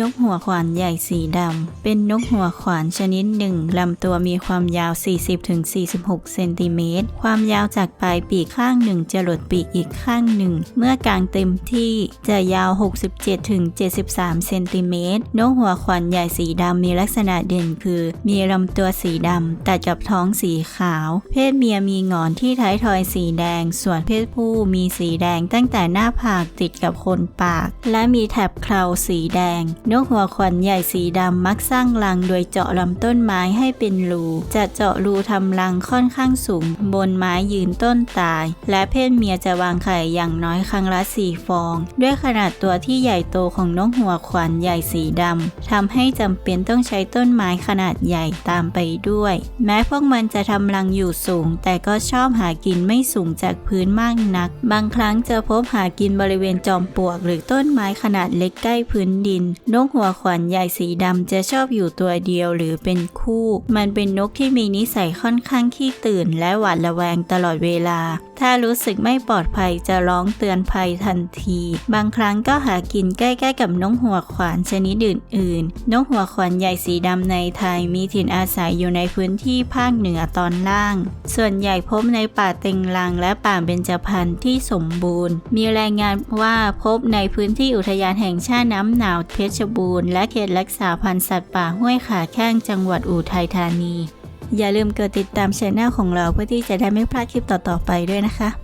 นกหัวขวานใหญ่สีดำ เป็นนกหัวขวานชนิดหนึ่งลำตัวมีความยาว 40-46 เซนติเมตร ความยาวจากปลายปีกข้างหนึ่งจะหลดปีกอีกข้างหนึ่ง เมื่อกลางเต็มที่จะยาว 67-73 เซนติเมตร นกหัวขวานใหญ่สีดำมีลักษณะเด่นคือ มีลำตัวสีดำตัดกับท้องสีขาว เพศเมียมีงอนที่ท้ายทอยสีแดง ส่วนเพศผู้มีสีแดงตั้งแต่หน้าผากติดกับโคนปาก และมีแถบเคราสีแดงนกหัวขวัญใหญ่สีดำมักสร้างรังโดยเจาะลำต้นไม้ให้เป็นรูจะเจาะรูทำรังค่อนข้างสูง บนไม้ยืนต้นตาย และเพศเมียจะวางไข่อย่างน้อยครั้งละสี่ฟอง ด้วยขนาดตัวที่ใหญ่โตของนกหัวขวัญใหญ่สีดำทำให้จำเป็นต้องใช้ต้นไม้ขนาดใหญ่ตามไปด้วย แม้พวกมันจะทำรังอยู่สูง แต่ก็ชอบหากินไม่สูงจากพื้นมากนัก บางครั้งจะพบหากินบริเวณจอมปลวก หรือต้นไม้ขนาดเล็กใกล้พื้นดินนกหัวขวัญใหญ่สีดำจะชอบอยู่ตัวเดียวหรือเป็นคู่ มันเป็นนกที่มีนิสัยค่อนข้างขี้ตื่น และหวาดระแวงตลอดเวลาถ้ารู้สึกไม่ปลอดภัยจะร้องเตือนภัยทันที บางครั้งก็หากินใกล้ๆกับนกหัวขวานชนิดอื่นๆ นกหัวขวานใหญ่สีดำในไทยมีถิ่นอาศัยอยู่ในพื้นที่ภาคเหนือตอนล่าง ส่วนใหญ่พบในป่าเต็งรังและป่าเบญจพรรณที่สมบูรณ์ มีรายงานว่าพบในพื้นที่อุทยานแห่งชาติน้ำหนาวเพชรบูรณ์และเขตรักษาพันธุ์สัตว์ป่าห้วยขาแข้งจังหวัดอุทัยธานี อย่าลืมกดติดตามช่องของเราเพื่อที่จะได้ไม่พลาดคลิปต่อๆไปด้วยนะคะ